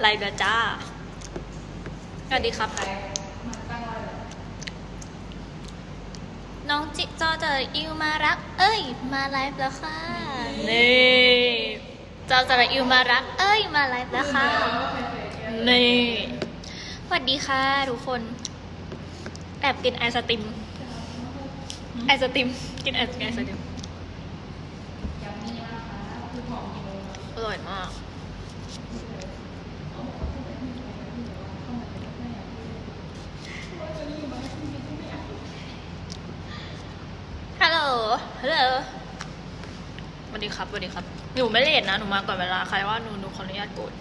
ไลฟ์แล้วจ้า สวัสดีครับ น้องจิจอเจออิวมารัก เอ้ย มาไลฟ์แล้วค่ะ นี่จอเจออิวมารัก เอ้ย มาไลฟ์แล้วค่ะ นี่สวัสดีค่ะทุกคน แอบกินไอศติม ไอศติม กินไอศไอศติม อร่อยมาก ฮัลโหลฮัลโหลสวัสดีครับสวัสดีครับ หนูไม่เลทนะ หนูมาก่อนเวลา ใครว่าหนูหนูขออนุญาตกด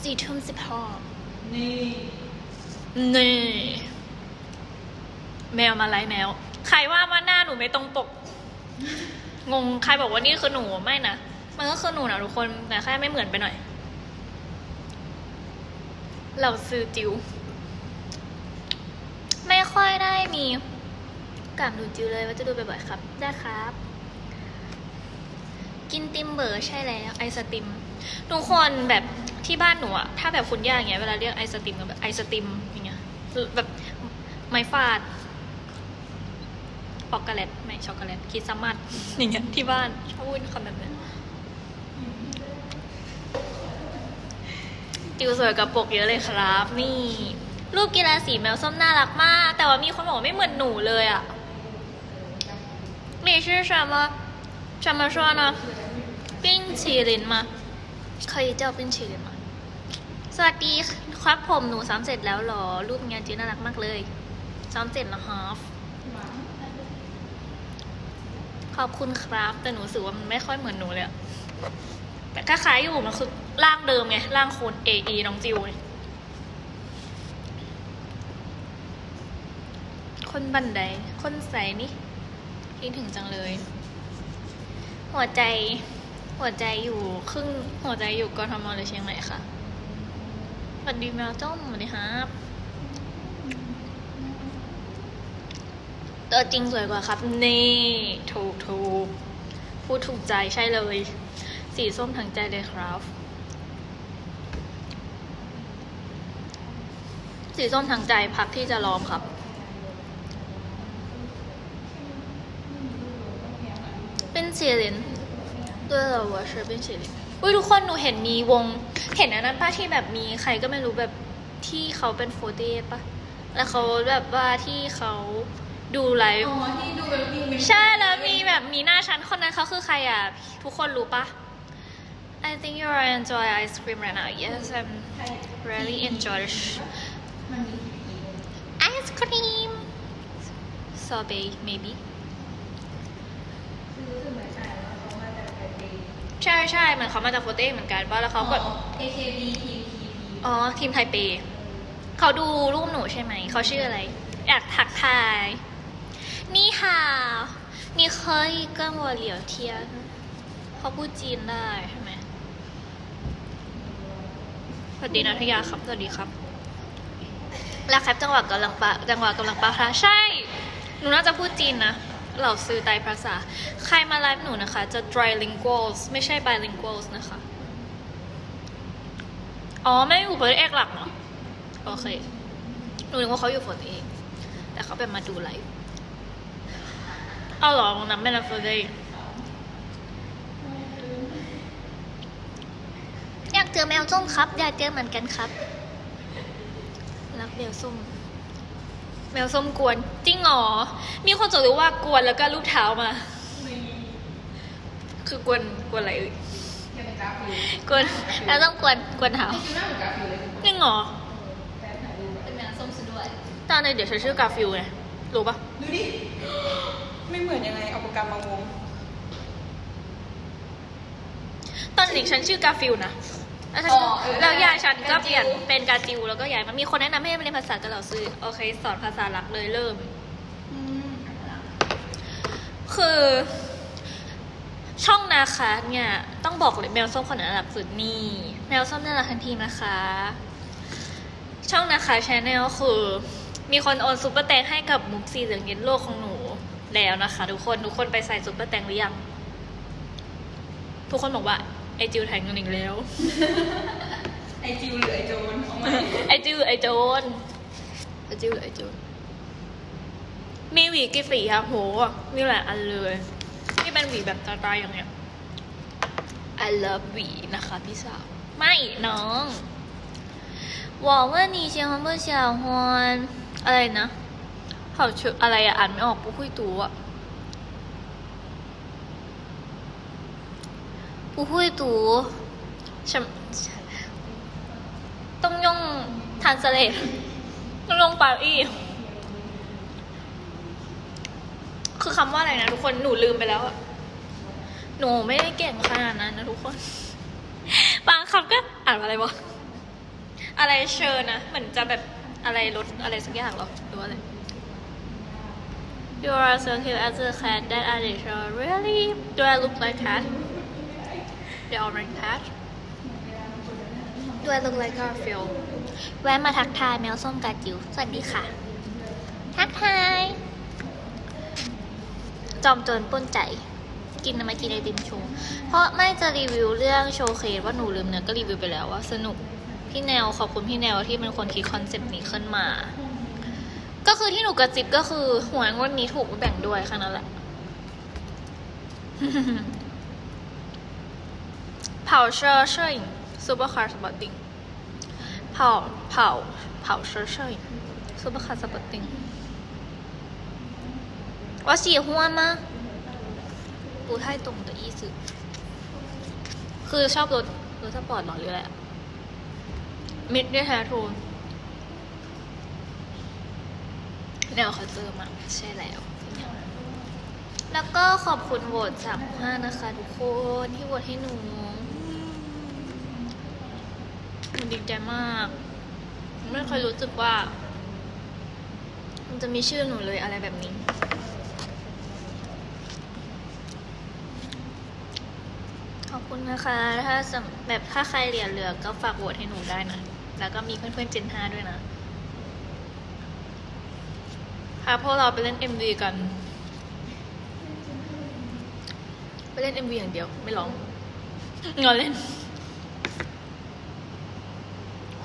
สี่ทุ่มสิบห้านี่ นี่ แมวมาไล่แมว ใครว่ามาหน้าหนูไม่ตรงปก งง ใครบอกว่านี่คือหนูไม่นะ มันก็คือหนูนะทุกคน แต่แค่ไม่เหมือนไปหน่อย เราซื้อจิว ไม่ค่อยได้มี กลับดูจิวเลยว่าจะดูบ่อยๆครับ ได้ครับ กินติมเบอร์ใช่แล้วไอศติมทุกคนแบบที่บ้านหนูอะถ้าแบบคุณย่าอย่างเงี้ยเวลาเรียกไอศติมก็แบบไอศติมอย่างเงี้ยแบบไม้ฟาดช็อกโกแลตไม่ช็อกโกแลตคิดซัมมัดอย่างเงี้ยที่บ้านชอบพูดคำแบบนี้ติวสวยกับปกเยอะเลยครับ นี่ รูปกีฬาสีแมวส้มน่ารักมาก แต่ว่ามีคนบอกว่าไม่เหมือนหนูเลยอะ 你是什么怎么说呢冰淇淋吗可以叫冰淇淋吗สวัสดีครับผมหนูซ้อมเสร็จแล้วเหรอ รูปงานจีน่ารักมากเลยซ้อมเสร็จแล้วฮอฟขอบคุณครับ แต่หนูรู้สึกว่ามันไม่ค่อยเหมือนหนูเลยอะแต่คล้ายๆอยู่มันคือร่างเดิมไงร่างโคน AE น้องจิวไงคนบันได คนใสนี่ คิดถึงจังเลย หัวใจ หัวใจอยู่ครึ่ง หัวใจอยู่กทมหรือเชียงใหม่ค่ะสวัสดีแมวจ้อมสวัสดีครับตัวจริงสวยกว่าครับ นี่ถูกถูกพูดถูกใจใช่เลย สีส้มทั้งใจเลยครับ สีส้มทั้งใจพักที่จะล้อมครับ เป็นสีเหลนด้วยเหรอวะ是เป็นสีเหลนอุ้ยทุกคนหนูเห็นมีวง เห็นอันนั้นป้าที่แบบมีใครก็ไม่รู้แบบที่เขาเป็นโฟเต้ปะแล้วเขาแบบว่าที่เขาดูไลฟ์อ๋อที่ดูเป็นพิงเป็นใช่แล้วมีแบบมีหน้าชั้นคนนั้นเขาคือใครอะ ทุกคนรู้ปะ I think you are enjoy ice cream right now yes I'm really enjoy the sh- มันมี ice cream sorbet maybe ใช่ใช่เหมือนเขามาจากโฟเต้เหมือนกันว่าแล้วเขาก็ AKB ทีมทีอ๋อ ทีมไทยเป เขาดูรูปหนูใช่ไหม เขาชื่ออะไร อยากทักทาย นี่ค่ะนี่เคยกังวลเหลียวเทียนเขาพูดจีนได้ใช่ไหมสวัสดีนัทยาครับ สวัสดีครับรักครับจังหวะกำลังปะจังหวะกำลังปะคะใช่ หนูน่าจะพูดจีนนะ เหล่าซื้อไตรภาษา ใครมาไลฟ์หนูนะคะ จะ trilinguals ไม่ใช่ bilinguals นะคะ อ๋อ ไม่อยู่โฟร์เอกหลักเนาะโอเค หนูนึกว่าเขาอยู่โฟร์เอกแต่เขาเป็นมาดูไลฟ์เอาเหรอตรงนั้นไม่นะโฟร์เอกอยากเจอแมวส้มครับ อยากเจอเหมือนกันครับ รักแมวส้ม แมวส้มกวน จริงเหรอ มีคนจะรู้ว่ากวนแล้วก็ลูกเท้ามา คือกวนกวนอะไรเอ่ยแกเป็นกราฟิลกวนแล้วต้องกวนกวนเท้าจริงๆหน้าเหมือนกราฟิลเลยจริงเหรอแต่ถ่ายรูปแบบเป็นแมวส้มซะด้วยตอนนี้เดี๋ยวฉันชื่อกาฟิลไงรู้ปะดูดิ ไม่เหมือนยังไงเอาปากกามาวง ตอนเด็กฉันชื่อกาฟิลนะ แล้วฉันอ๋อเออแล้วยายฉันก็กาฟิลเปลี่ยนเป็นกาจิวแล้วก็ย้ายมามีคนแนะนำให้มาเรียนภาษากับเราซื้อโอเค สอนภาษาหลักเลยเริ่มอืมคือช่องนะคะเนี่ยต้องบอกเลยแมวส้มคนน่ารักสุดนี่แมวส้มน่ารักทันทีนะคะ ช่องนะคะชาแนลคือ มีคนโอนซุปเปอร์แตงให้กับมุกสีเหลืองเย็นโลกของหนูแล้วนะคะ ทุกคนทุกคนไปใส่ซุปเปอร์แตงหรือยังทุกคนบอกว่า ไอจิวแทงยเงินอีกแล้ว ไอจิวหรือไอโจนเอามาไอจิวไอโจนไอจิวหรือไอโจนมีหวีกี่สีคะโหมีหลายอันเลยที่เป็นหวีแบบตาดายอย่างเงี้ย I love หวีนะคะพี่สาว ไม่น้องหวังว่านี่เชียงฮัมเบอเชียงฮวนอะไรนะเขาชื่ออะไรอะอ่านไม่ออกปุ๊กคุยตัวอะ 不会读什么ต้องยงทานสเลตต้องลงปาอีคือคำว่าอะไรนะทุกคน หนูลืมไปแล้วอะหนูไม่ได้เก่งขนาดนั้นนะทุกคน บางคำก็อ่านว่าอะไรวะ อะไรเชิญนะ เหมือนจะแบบอะไรรถอะไรสักอย่างเหรอ หรือว่าอะไร You are so cute as a cat that I did show Really? Do I look like cat? The orange cat? Do I look like Garfield? แวะมาทักทายแมวส้มกาจิวสวัสดีค่ะ ทักทาย จอมโจรปล้นใจ กินทำไมกินไอติมโชว์ เพราะไม่จะรีวิวเรื่องโชว์เคสว่าหนูลืมเนื้อก็รีวิวไปแล้วว่าสนุก พี่แนวขอบคุณพี่แนวที่เป็นคนคิดคอนเซปต์นี้ขึ้นมา ก็คือที่หนูกระจิบก็คือหวยงวดนี้ถูกแบ่งด้วยแค่นั้นแหละ เผาเชอร์เชอร์อิงซูเปอร์คาร์สปอร์ติ้งเผาเผาเผาเชอร์เชอร์อิงซูเปอร์คาร์สปอร์ติ้งว่าสี่หัวมากูให้ตรงตัวอีคือชอบรถรถสปอร์ตหรืออะไรมิดด้วยแท้ทูนแนวเขาเจอมาใช่แล้ว แล้วก็ขอบคุณโหวตสามห้านะคะทุกคนที่โหวตให้หนู หนูดีใจมาก ไม่เคยรู้สึกว่า มันจะมีชื่อหนูเลยอะไรแบบนี้ ขอบคุณนะคะ ถ้าแบบถ้าใครเหรียเหลือก็ฝากโหวตให้หนูได้นะ แล้วก็มีเพื่อนๆเจน5ด้วยนะพาพวกเราไปเล่น MV กัน ไปเล่น MV อย่างเดียว ไม่ร้องงอเล่น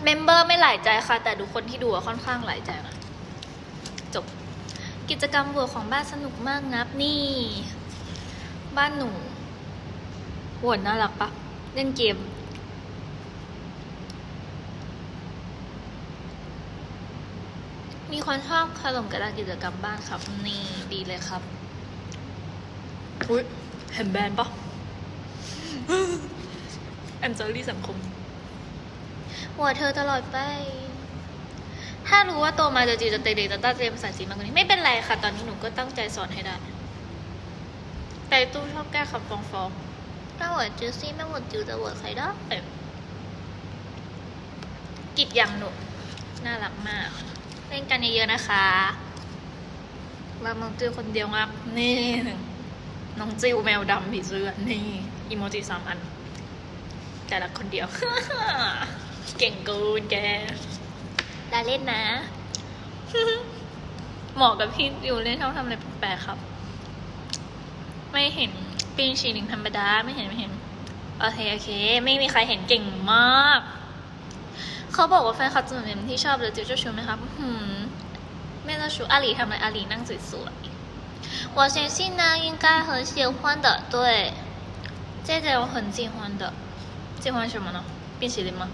เมมเบอร์ไม่หลายใจค่ะ แต่ดูคนที่ดูอะค่อนข้างหลายใจนะจบ กิจกรรมบัวของบ้านสนุกมากนับนี่ บ้านหนูหวตน่ารักปะเล่นเกม มีคนชอบขนมกระดาษกิจกรรมบ้านครับ นี่ดีเลยครับอุ้ยเห็นแบรนด์ปะแอมจอรี่สังคม หัวเธอตลอดไป ถ้ารู้ว่าโตมาจะจีจะเตเดจะตั้งใจภาษาจีนมากกว่านี้ไม่เป็นไรค่ะ ตอนนี้หนูก็ตั้งใจสอนให้ได้ แต่ตู้ชอบแก้คำฟ้องฟ้องถ้าหัวจือซี่ไม่หมดจือจะหัวใครได้กิจอย่างหนูน่ารักมาก เล่นกันเยอะๆนะคะเราน้องจิวคนเดียวครับนี่น้องจิวแมวดำผีเสื้อนี่ อีโมจิสามอัน แต่ละคนเดียว เก่งเกูนแกดาเล่นนะ เหมาะกับพี่ดิวเล่นชอบทำอะไรแปลกๆครับ ไม่เห็นปีนชีหนึ่งธรรมดาไม่เห็นไม่เห็น โอเคโอเค ไม่มีใครเห็นเก่งมาก เขาบอกว่าแฟนคลับจุดเด่นที่ชอบเลยจิวเจ้าชูไหมครับหืมไม่เจ้าชูอาหลีทำอะไรอาหลีนั่งสวยๆ我相信呢应该很喜欢的对这个我很喜欢的喜欢什么呢冰淇淋吗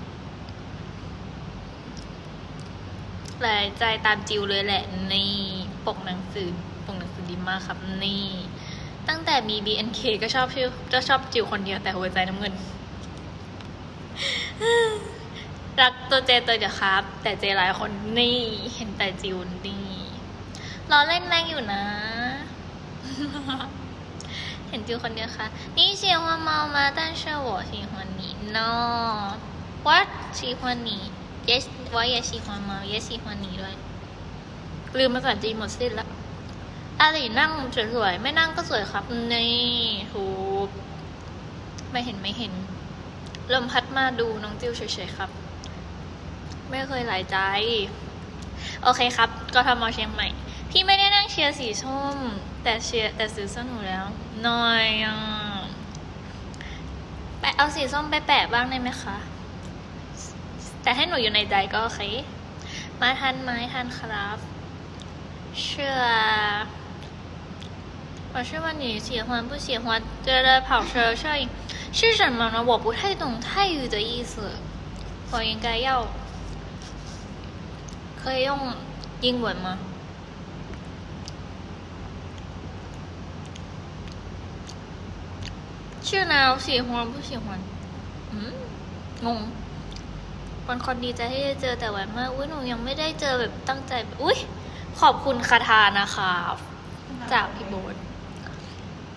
เลยใจตามจิวเลยแหละ นี่ปกหนังสือปกหนังสือดีมากครับ นี่ ตั้งแต่มี BNK ก็ชอบชื่อก็ชอบจิวคนเดียวแต่หัวใจน้ำเงิน รักตัวเจตัวเดียวครับ แต่เจหลายคนนี่ เห็นแต่จิวนี่รอเล่นแรงอยู่นะ เห็นจิวคนเดียวค่ะ นี่喜欢猫吗但是我喜欢你 no what 喜欢你 เยสว่าเยชีฮวานมาเยชีฮวานนีด้วยลืมไปก่อนจีหมดสิ้นละตาหลีนั่งสวยๆไม่นั่งก็สวยครับ นี่ถูกไม่เห็นไม่เห็นลมพัดมาดูน้องจิ้วเฉยๆครับ ไม่เคยหลายใจ โอเคครับก็ทำมอเชียงใหม่ พี่ไม่ได้นั่งเชียร์สีส้ม แต่เชียร์แต่ซื้อส้นหนูแล้วน้อยอะแปเอาสีส้มไปแปะบ้างได้ไหมคะ แต่ให้หนูอยู่ในใจก็โอเค มาทันไหมทันครับเชื่อ我是问你喜欢不喜欢觉得跑车摄影是什么呢？我不太懂泰语的意思，我应该要可以用英文吗？ชื่อนาว喜欢不喜欢อืมงง วันคนดีใจที่ได้เจอแต่วันมากอุ้ยหนูยังไม่ได้เจอแบบตั้งใจอุ้ยขอบคุณคาทานะคะจากพี่โบ๊ท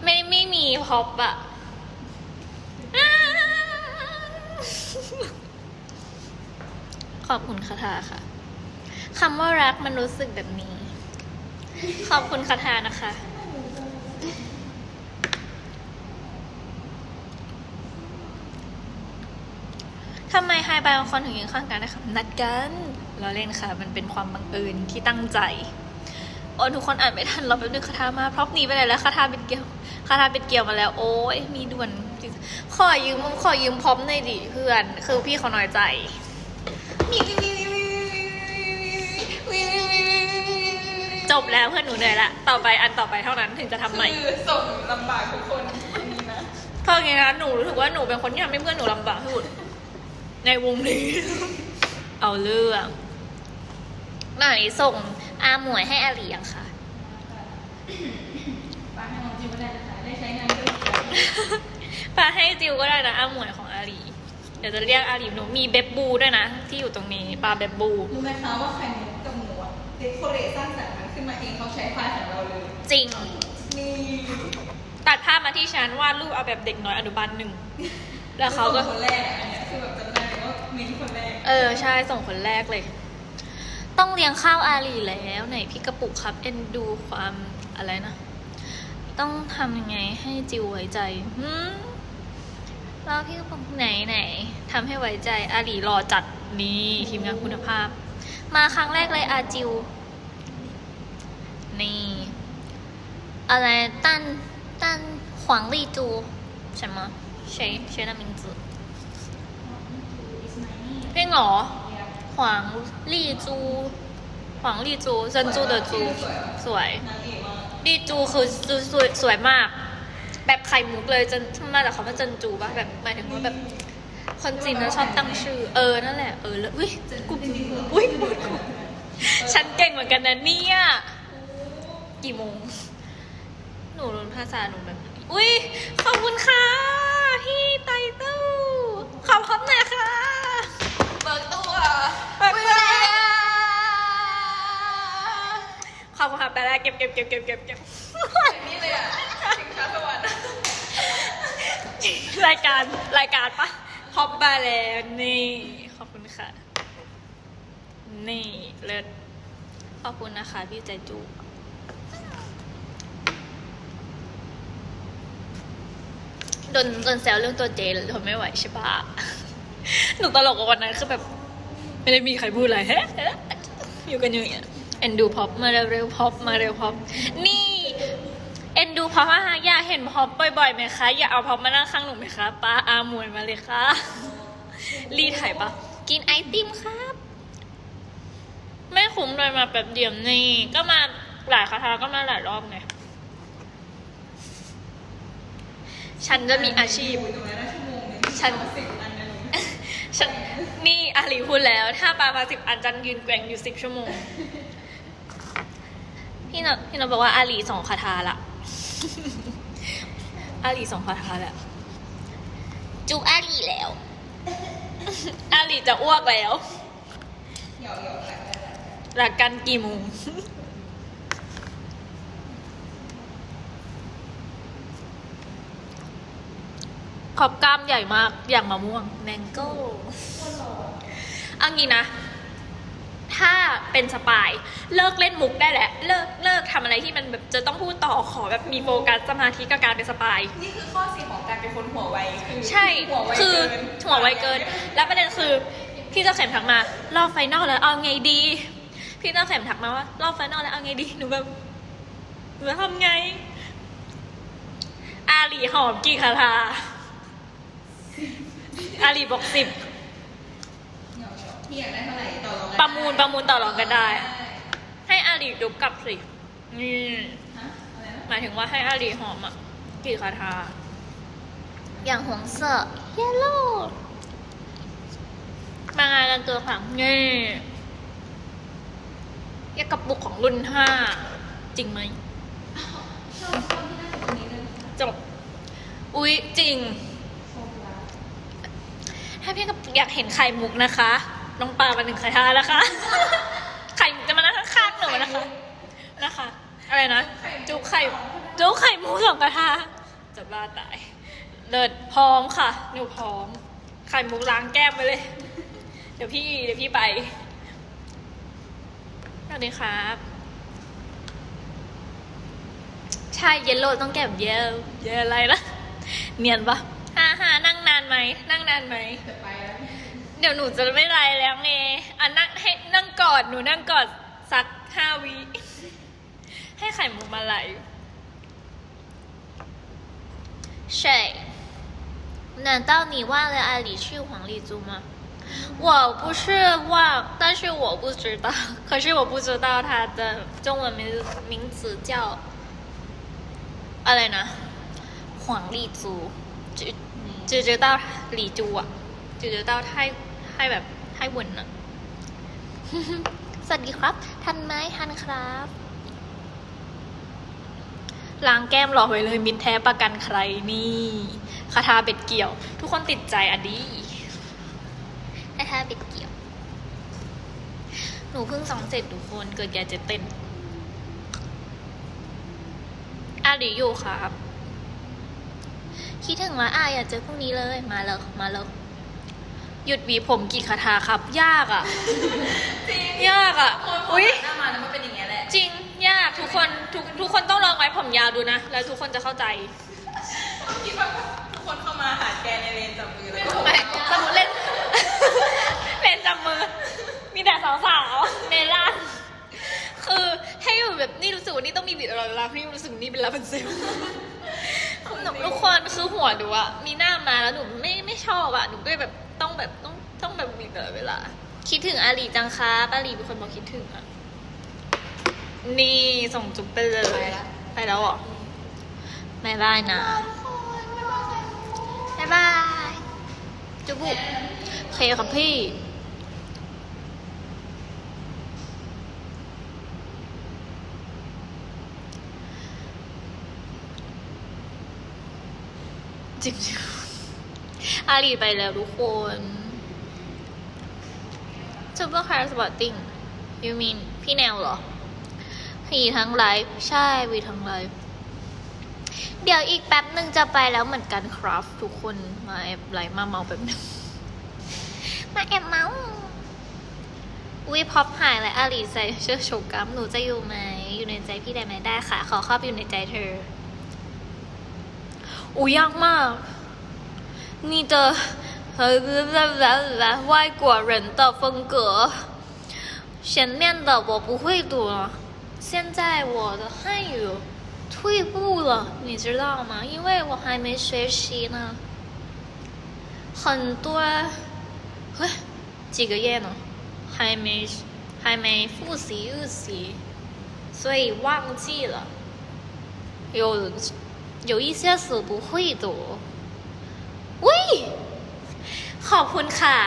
ไม่ไม่มีพอปอะขอบคุณคาทาค่ะคำว่ารักมันรู้สึกแบบนี้ ขอบคุณคาทานะคะ ทำ ไมไฮบายบางคนถึงยืนข้างกันนะคะนัดกันเราเล่นค่ะ มันเป็นความบังเอิญที่ตั้งใจโอ้ทุกคนอ่านไม่ทันเราแป๊บนึงคาทามาพร็อพหนีไปไหนแล้วคาทาเป็นเกลียวคาทาเป็นเกลียวมาแล้ว โอ้ยมีด่วนขอยืมขอยืมพร้อมหน่อยดิเพื่อน คือพี่เขาน้อยใจจบแล้วเพื่อนหนูเหนื่อยละ ต่อไปอันต่อไปเท่านั้นถึงจะทำใหม่คือส่งลำบากทุกคนอันนี้นะเพราะงี้นะหนูรู้สึกว่าหนูเป็นคนที่ทำให้เพื่อนหนูลำบากที่สุด ในวงนี้ เอาเรื่องไหนส่งอาหมวยให้อาหลียังคะป้าให้น้องจิมก็ได้นะคะได้ใช้งานด้วยปาให้จิวก็ได้นะอาหมวยของอาหลีเดี๋ยวจะเรียกอาหลีหนูมีเบบบูด้วยนะ ที่อยู่ตรงนี้ปลาเบบบูรู้ไหมคะว่าไข่มุกกับหมูอะเดคอเรทสร้างสรรค์มันขึ้นมาเองเขาใช้ไฟล์ของเราเลย จริง นี่ตัดภาพมาที่ฉันวาดรูปเอาแบบเด็กน้อยอนุบาลหนึ่ง แล้วเขาก็คนแรกอะอันเนี้ เออ ใช่ ส่งคนแรกเลย ต้องเลี้ยงข้าวอาลีแล้วไหนพี่กระปุกครับ เอ็นดูความอะไรนะ ต้องทำยังไงให้จิวไว้ใจหืมแล้วพี่กระปุกไหนไหนทำให้ไว้ใจอาลีรอจัดนี่ทีมงานคุณภาพ มาครั้งแรกเลยอาจิว นี่ อะไรตั้นตั้น黄丽珠什么谁谁的名字 เพลงเหรอหวังลี่จูหวังลี่จูเซนจูเอจูสวยลีจูคือสวยสวยมาก แบบไข่มุกเลยจนมาจากคำว่าเจนจูป่ะแบบหมายถึงว่าแบบคนจีนนะชอบตั้งชื่อ เออนั่นแหละเออแล้วอุ้ยกูอุ้ยกูฉันเก่งเหมือนกันนะเนี่ยกี่โมง หนูรู้ภาษาหนูแบบ อุ้ยขอบคุณค่ะพี่ไตเติ้ลขอบคุณนะค่ะ ปิดตัวไปไปขอบคุณค่ะไปแล้วเก็บเก็บเก็บเก็บเก็บเก็บนี่เลยอะชิงช้าสวรรค์รายการรายการปะพอบมาแล้วนี่ขอบคุณค่ะ นี่เลิศขอบคุณนะคะ พี่ใจจูโดนโดนแซวเรื่องตัวเจนทนไม่ไหวใช่ปะ หนูตลกกับวันนั้นคือแบบ ไม่ได้มีใครพูดอะไรอยู่กันอย่างเงี้ยเอ็นดูพ็อปมาเร็วๆพ็อปมาเร็วพ็อปนี่เอ็นดูพ็อปอะอยากเห็นพ็อปบ่อยๆไหมคะ อย่าเอาพ็อปมานั่งข้างหนูไหมคะป้าอามวยมาเลยค่ะรีถ่ายปะกินไอติมครับ ไม่คุ้มเลยมาแบบเดียวนี่ ก็มาหลายคาทาก็มาหลายรอบไงฉันจะมีอาชีพอยู่ตรงนั้นนะชั่วโมงหนึงฉันสิ ฉันนี่อาลีพูดแล้ว ถ้าปามาสิบอันจันยืนแกว่งอยู่สิบชั่วโมง พี่นนพี่นนบอกว่าอาลีสองคาถาละ อาลีสองคาถาแล้วจูบอาลีแล้ว อาลีจะอ้วกแล้วเหยาะเหยาะแบบรักกันกี่โมง ขอบกล้ามใหญ่มากอย่างมะม่วงแมงโก้เอางี้นะ ถ้าเป็นสปาย เลิกเล่นมุกได้แล้วเลิกเลิกทำอะไรที่มันแบบจะต้องพูดต่อขอแบบมีโฟกัสสมาธิกับการเป็นสปาย นี่คือข้อเสียของการเป็นคนหัวไวคือใช่ หัวไวคือเกินหัวไวเกิน แล้วประเด็นคือพี่เจ้าเข็มทักมารอบไฟนอลแล้วเอาไงดี พี่เจ้าเข็มทักมาว่ารอบไฟนอลแล้วเอาไงดีหนูแบบหนูจะทำไง อาหลีหอมกี่คาถา อาลีบอกสิบเหนียวๆพี่อยากได้เท่าไหร่ต่อรองกันประมูลประมูลต่อรองกันได้ได้ให้อาลีดุบกลับสินี่ฮะอะไรนะหมายถึงว่าให้อาลีหอมอะกี่คาถาอย่างหงเสอ yellow มางานกันตัวค่ะนี่ยากกระปุกของรุ่นห้าจริงไหมชอบชอบที่นั่งตรงนี้เลยค่ะจบอุ๊ย จริงชมแล้ว ถ้าพี่กับอยากเห็นไข่มุกนะคะ น้องปลามาหนึ่งไข่ทานะคะ ไข่มุกจะมานั่งข้างๆหนูนะคะ นะคะ อะไรนะ จุกไข่จุกไข่มุกสองกระทะจะบ้าตายเลิศพร้อมค่ะ หนูพร้อม ไข่มุกล้างแก้มไปเลย เดี๋ยวพี่เดี๋ยวพี่ไปสวัสดีครับ ใช่เยลโล่ต้องแก้มเยลเยลอะไรนะเนียนปะ ฮ่าฮ่านั่งนานไหม นั่งนานไหม จะไปแล้ว เดี๋ยวหนูจะไม่ไลน์แล้วไงอ่ะนั่งให้นั่งกอดหนูนั่งกอดสักห้าวิ ให้ไข่มุกมาไลฟ์ใช่难道你忘了阿里是黄丽珠吗？我不是忘，但是我不知道，可是我不知道它的中文名字名字叫อะไรนะ黄丽珠 จือจือเต้าหลีจูอะจือจือเต้าให้ให้แบบไทยวนอะ สวัสดีครับ ทันไหมทันครับล้างแก้มรอไวเลย มิตรแท้ประกันใครนี่คาทาเบ็ดเกี่ยว ทุกคนติดใจอดีคาทาเบ็ดเกี่ยว หนูเพิ่งสองเสร็จทุกคนเกิดแก่เจ็บเต้นอาดีอยู่ครับ คิดถึงว่าอาอยากเจอพรุ่งนี้เลย มาเลยมาเลยหยุดหวีผมกี่คาถาครับ ยากอะ จริงยากอะอุ้ยหน้ามาแล้วมันเป็นอย่างเงี้ยแหละ จริง ยากทุกคนทุกทุกคนต้องลองไว้ผมยาวดูนะ แล้วทุกคนจะเข้าใจ คิดว่าทุกคนเข้ามาหาแกในเลนจับมือแล้วก็ไม่สมมติเล่น เล่นจับมือ มีแต่สาวๆเมล่าน คือให้อยู่แบบนี่รู้สึกว่านี่ต้องมีบิดตลอดเวลาเพราะนี่รู้สึกว่านี่เป็นลาเป็นเซลหนู ทุกคนคือหัวหนูอะมีหน้ามาแล้วหนูไม่ไม่ชอบอะหนูก็เลยแบบต้องแบบต้องต้องแบบบิดตลอดเวลา คิดถึงอาลีจังครับอาลีเป็นคนบอกคิดถึงอะนี่ส่งจุ๊บไปเลย ไปแล้วเหรอบายบายนะบายบายจุบุโอเคครับพี่ จริงๆอาลีไปแล้วทุกคนซูเปอร์คาร์สปอร์ติ้งยูมินพี่แนวเหรอมีทั้งไลฟ์ใช่มีทั้งไลฟ์เดี๋ยวอีกแป๊บหนึ่งจะไปแล้วเหมือนกันครับ ทุกคนมาแอบไลฟ์มาเมาแป๊บนึงมาแอบเมาวิพอปหายและอาลีใส่เชือกโชกัมหนูจะอยู่ไหม อยู่ในใจพี่ได้ไหมได้ค่ะ ขอเข้าไปอยู่ในใจเธอ 我要骂你的呃外国人的风格。前面的我不会读了，现在我的汉语退步了，你知道吗？因为我还没学习呢，很多，喂，几个月呢，还没还没复习预习，所以忘记了。有有一些词不会读。喂，ขอบคุณค่ะ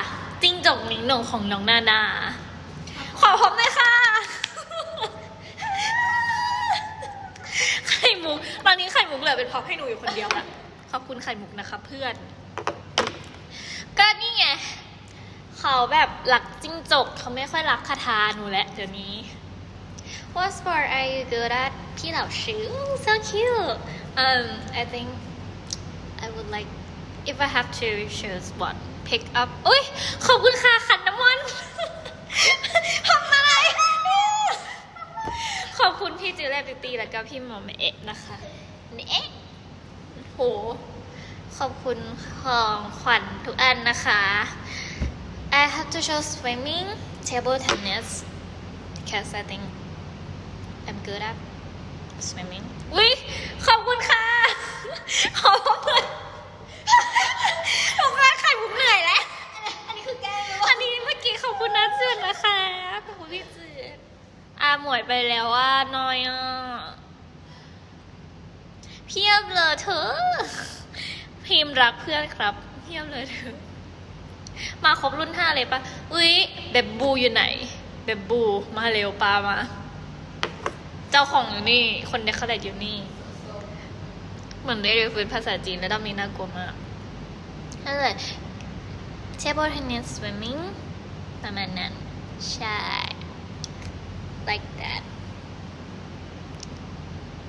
จิ้งจกนิ้งหนงของน้องนานา ขอพบเลยค่ะ ไข่มุก ตอนนี้ไข่มุกเหลือเป็นพร็อพให้หนูอยู่คนเดียวละขอบคุณไข่มุกนะคะเพื่อน ก็นี่ไง เขาแบบหลักจิ้งจก เขาไม่ค่อยรักคาถาหนูแล้วเดี๋ยวนี้ What sport are you good at พี่เหล่าชื่อ so cute um I think I would like if I have to choose one pick up อุ้ยขอบคุณค่ะขันน้ำมนต์ทำอะไร ขอบคุณพี่จิวแลบิวตี้แล้วก็พี่หมอมเอะนะคะนี่เอ๊ะโห ขอบคุณของขวัญทุกอันนะคะ I have to choose swimming table tennis because I think good at swimming อุ้ยขอบคุณค่ะ ขอบคุณขอบคุณค่ะผมเหนื่อยแล้ว อันนี้คือแก้วอันนี้เมื่อกี้ขอบคุณนะจืดนะคะขอบคุณพี่จืดอาหมวยไปแล้วว่าน้อยอะเพียบเลยเธอ พิมรักเพื่อนครับเพียบเลยเธอ มาครบรุ่นห้าเลยปะอุ้ยเบบบูอยู่ไหน เบบบูมาเร็วปามา เจ้าของอยู่นี่ คนเด็กเขาแต่อยู่นี่ เหมือนได้เรียนฟื้นภาษาจีนแล้วดอมนี้น่ากลัวมากนั่นแหละ table tennis swimming ประมาณนั้น ใช่ like that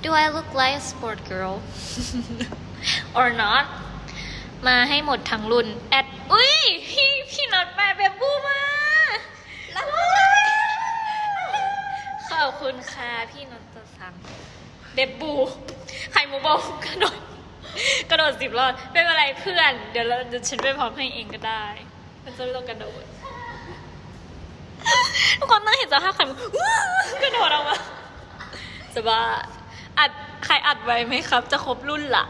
do I look like a sport girl or not มาให้หมดทั้งรุ่นแอดอุ้ยพี่พี่น็อตแปลแบบบูมาขอบคุณค่ะพี่น็อตจะสั่ง เบบบูไข่หมูบอกกระโดดกระโดดสิบรอบไม่เป็นไรเพื่อน เดี๋ยวเราเดี๋ยวฉันไปพร้อมให้เองก็ได้ มันจะไม่ต้องกระโดด ทุกคนต้องเห็นสภาพไข่มูกระโดดออกมาจะบ้าอัดใครอัดไว้ไหมครับ จะครบรุ่นละ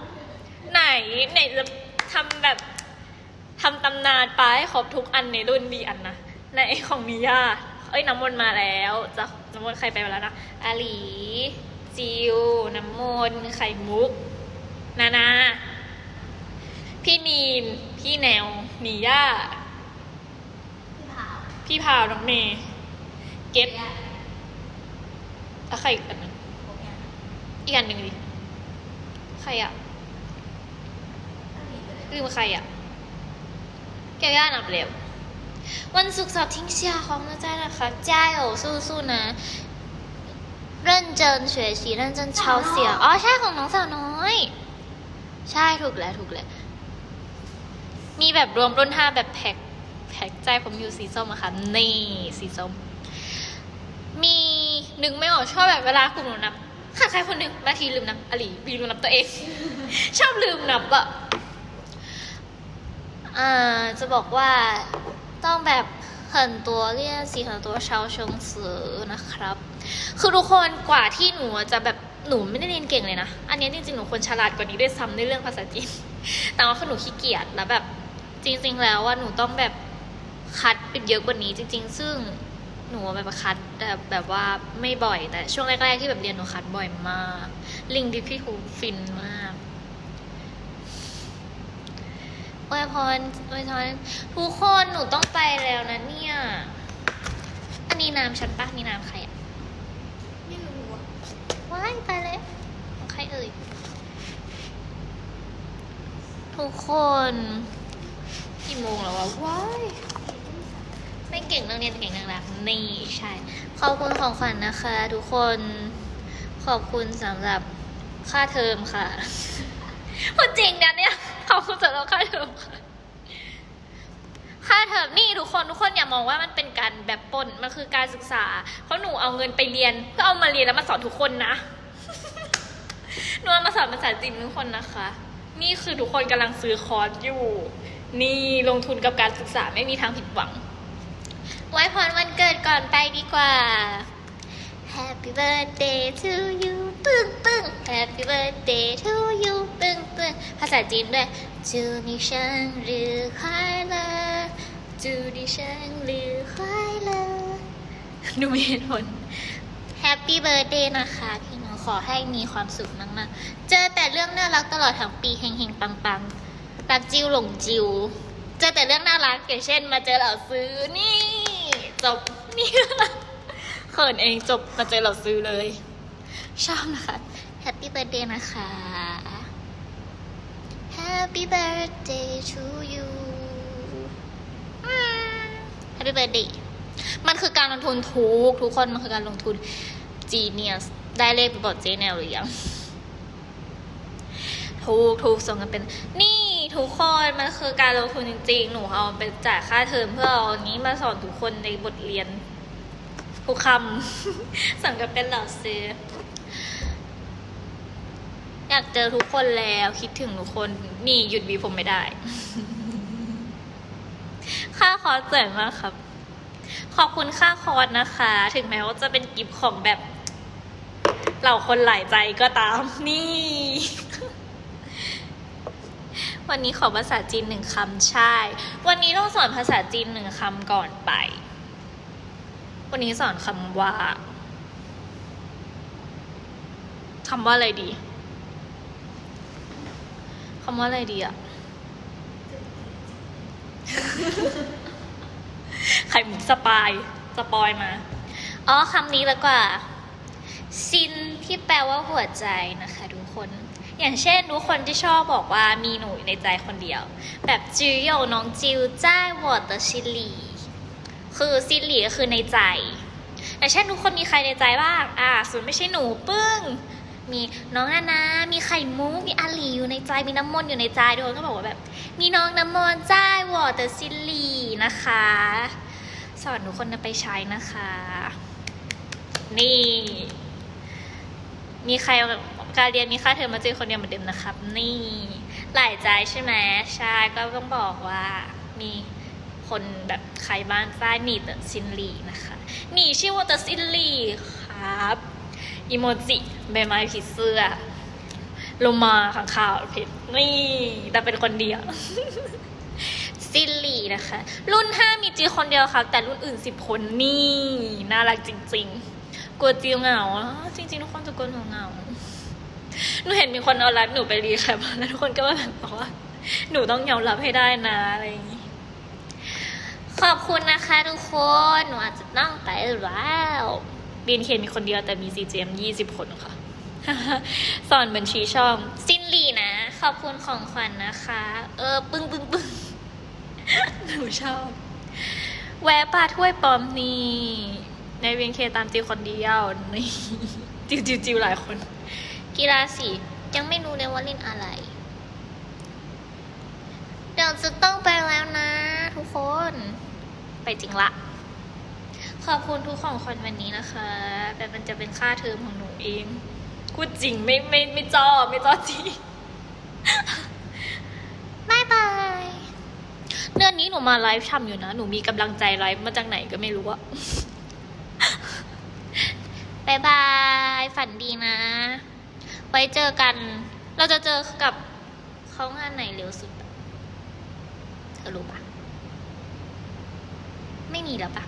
ไหนไหนจะทำแบบทำตำนานไปให้ครบทุกอันในรุ่นดีอันนะในของนิยาเอ้ยน้ำมนต์มาแล้ว จะน้ำมนต์ใครไปมาแล้วนะอาลี จิว น้ำมนต์ไข่มุก นานา พี่นีน พี่แนวนิย่าพี่พาวน้องเมย์เก็ตแล้วใครอีกอันหนึ่งอีกอันหนึ่งดิ ใครอะลืมใครอะแก้วย่านับเร็ว วันศุกร์เสาร์ทิ้งเชียร์ของนะจ๊ะนะคะจ้าโอสู้ๆนะ 认真学习认真抄写อ๋อใช่ของน้องสาวน้อย ใช่ถูกแล้วถูกแล้ว มีแบบรวมรุ่นห้าแบบแพ็คแพ็คใจผมอยู่สีส้มอะค่ะ นี่สีส้ม มีหนึ่งไม่ออกชอบแบบเวลากลุ่มหนูนับขาดใครคนหนึ่งบางทีลืมนับอลีบีลืมนับตัวเอง ชอบลืมนับอะอ่า จะบอกว่าต้องแบบ很多练习很多超生词นะครับ คือทุกคนกว่าที่หนูจะแบบหนูไม่ได้เรียนเก่งเลยนะ อันนี้จริงๆหนูควรฉลาดกว่านี้ด้วยซ้ำในเรื่องภาษาจีน แต่ว่าคือหนูขี้เกียจแล้วแบบจริง ๆ แล้วว่าหนูต้องแบบคัดเป็นเยอะกว่านี้ จริง ๆ ซึ่งหนูแบบคัดแบบแบบว่าไม่บ่อย แต่ช่วงแรกๆที่แบบเรียนหนูคัดบ่อยมาก ลิงดิพี่หูฟินมากอวยพรอวยพรทุกคนหนูต้องไปแล้วนะเนี่ย อันนี้น้ำฉันปะนี่น้ำใครอะ ว้ายไปเลยใครเอ่ย ทุกคนกี่โมงแล้ววะว้ายไม่เก่งเรื่องเรียนเก่งเรื่องรักนี่ใช่ ขอบคุณของขวัญนะคะ ทุกคนขอบคุณสำหรับค่าเทอมค่ะพูดจริงนะเนี่ยขอบคุณสำหรับค่าเทอมค่ะ ค่าเทอมนี่ทุกคนทุกคนอย่ามองว่ามันเป็นการแบบปนมันคือการศึกษา เพราะหนูเอาเงินไปเรียนก็เอามาเรียนแล้วมาสอนทุกคนนะหนูเอามาสอนภาษาจีนทุกคนนะคะ นี่คือทุกคนกำลังซื้อคอร์สอยู่ นี่ลงทุนกับการศึกษาไม่มีทางผิดหวัง ไว้พรวันเกิดก่อนไปดีกว่า Happy birthday to you ปึ้งปึ้ง Happy birthday to you ปึ้งปึ้งภาษาจีนด้วย 祝你生日快乐祝你生日快乐ดูมีเหตุผล Happy birthday นะคะพี่น้องขอให้มีความสุขมากๆ เจอแต่เรื่องน่ารักตลอดทั้งปีเฮงๆ ปังๆ รักจิวหลงจิว เจอแต่เรื่องน่ารักอย่างเช่น มาเจอเหล่าซื้อนี่ จบนี่ เขินเองจบมาเจอเหล่าซื้อเลย ชอบนะคะ Happy birthday นะคะ Happy birthday to you Happy birthday มันคือการลงทุนทุกทุกคนมันคือการลงทุน Genius ได้เลขไปบอกเจแนวหรือยังถูกถูกส่งกันเป็น นี่ทุกคนมันคือการลงทุนจริง ๆ หนูเอาไปจ่ายค่าเทอมเพื่อเอานี้มาสอนทุกคนในบทเรียนทุกคำสั่งกันเป็นเหล่าซื้อ อยากเจอทุกคนแล้วคิดถึงทุกคน นี่หยุดวีผมไม่ได้ ค่าคอร์สสวยมากครับ ขอบคุณค่าคอร์สนะคะ ถึงแม้ว่าจะเป็นกิฟต์ของแบบเหล่าคนหลายใจก็ตามนี่ วันนี้ขอภาษาจีนหนึ่งคำใช่ วันนี้ต้องสอนภาษาจีนหนึ่งคำก่อนไป วันนี้สอนคำว่าคำว่าอะไรดี คำว่าอะไรดีอะไข่มุกสปาย สปอยมา อ๋อคำนี้ละกว่า ซินที่แปลว่าหัวใจนะคะ ทุกคน อย่างเช่นทุกคนที่ชอบบอกว่ามีหนูในใจคนเดียว แบบจิวยน้องจิวจหัวตชิลีคือซินหลีก็คือในใจอย่างเช่นทุกคนมีใครในใจบ้าง อ่าส่วนไม่ใช่หนูปึ้ง มีน้องนานา มีไข่มุก มีอาลีอยู่ในใจ มีน้ำมนต์อยู่ในใจทุกคนก็บอกว่าแบบ มีน้องน้ำมนต์จ้าวอเตอร์ซิลลีนะคะ สอนทุกคนนำไปใช้นะคะ นี่ มีใครการเรียนมีค่าเทอมมาเจอคนเดียวเหมือนเดิมนะครับ นี่ หลายใจใช่ไหมใช่ก็ต้องบอกว่า มีคนแบบใครบ้านใต้หนีเตอร์ซินลีนะคะ หนีชื่อว่าเตอร์ซินลีครับ อีโมจิใบไม้ผีเสื้อโลมาขังข่าวเพชรนี่ แต่เป็นคนเดียว ซิลลี่นะคะ รุ่น 5 มีจีคนเดียวค่ะ แต่รุ่นอื่น 10 คนนี่ น่ารักจริง ๆ กลัวจิวเหงาอะจริง ๆ ทุกคนจะกลัวหนูเหงาหนูเห็นมีคนเอาไลฟ์หนูไปรีแคปแล้วทุกคนก็แบบบอกว่า หนูต้องยอมรับให้ได้นะ อะไรอย่างนี้ ขอบคุณนะคะทุกคน หนูอาจจะต้องไปแล้ว บีนเคนมีคนเดียวแต่มี CGM 20คนค่ะ สอนบัญชีช่อง ซินลีนะ ขอบคุณของขวัญนะคะ เออ ปึ้งปึ้งปึ้งหนูชอบ แวะปลาถ้วยปลอมนี่ในเวียนเคตามจิวคนเดียวนี่จิวจิวจิวหลายคน กีฬาสียังไม่รู้เลยว่าเล่นอะไร เดี๋ยวจะต้องไปแล้วนะ ทุกคน ไปจริงละ ขอบคุณทุกของคนวันนี้นะคะแต่มันจะเป็นค่าเทอมของหนูเองพูดจริงไม่ไม่ไม่จอไม่จอจริงบายบายเดือนนี้หนูมาไลฟ์ทำอยู่นะ หนูมีกำลังใจไลฟ์มาจากไหนก็ไม่รู้อะบายบาย ฝันดีนะ ไว้เจอกัน เราจะเจอกับเขางานไหนเร็วสุดอะเธอรู้ปะไม่มีแล้วปะ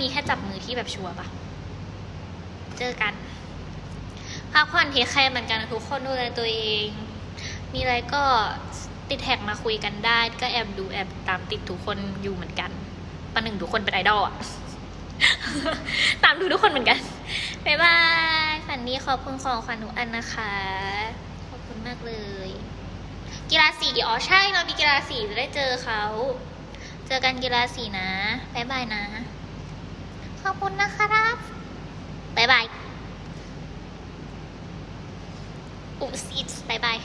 มีแค่จับมือที่แบบชัวร์ปะเจอกันพักผ่อนเทคแคร์เหมือนกันทุกคนดูแลตัวเอง มีอะไรก็ติดแท็กมาคุยกันได้ ก็แอบดูแอบตามติดทุกคนอยู่เหมือนกันประหนึ่งทุกคนเป็นไอดอลอะตามดูทุกคนเหมือนกันบ๊ายบายฝันดีขอบคุณของขวัญทุกอันนะคะ ขอบคุณมากเลย กีฬาสีอ๋อใช่เรามีกีฬาสีจะได้เจอเขา เจอกันกีฬาสีนะบ๊ายบายนะ อบคุณนะครับ บ๊ายบายอุ๊ซีดบ๊ายบาย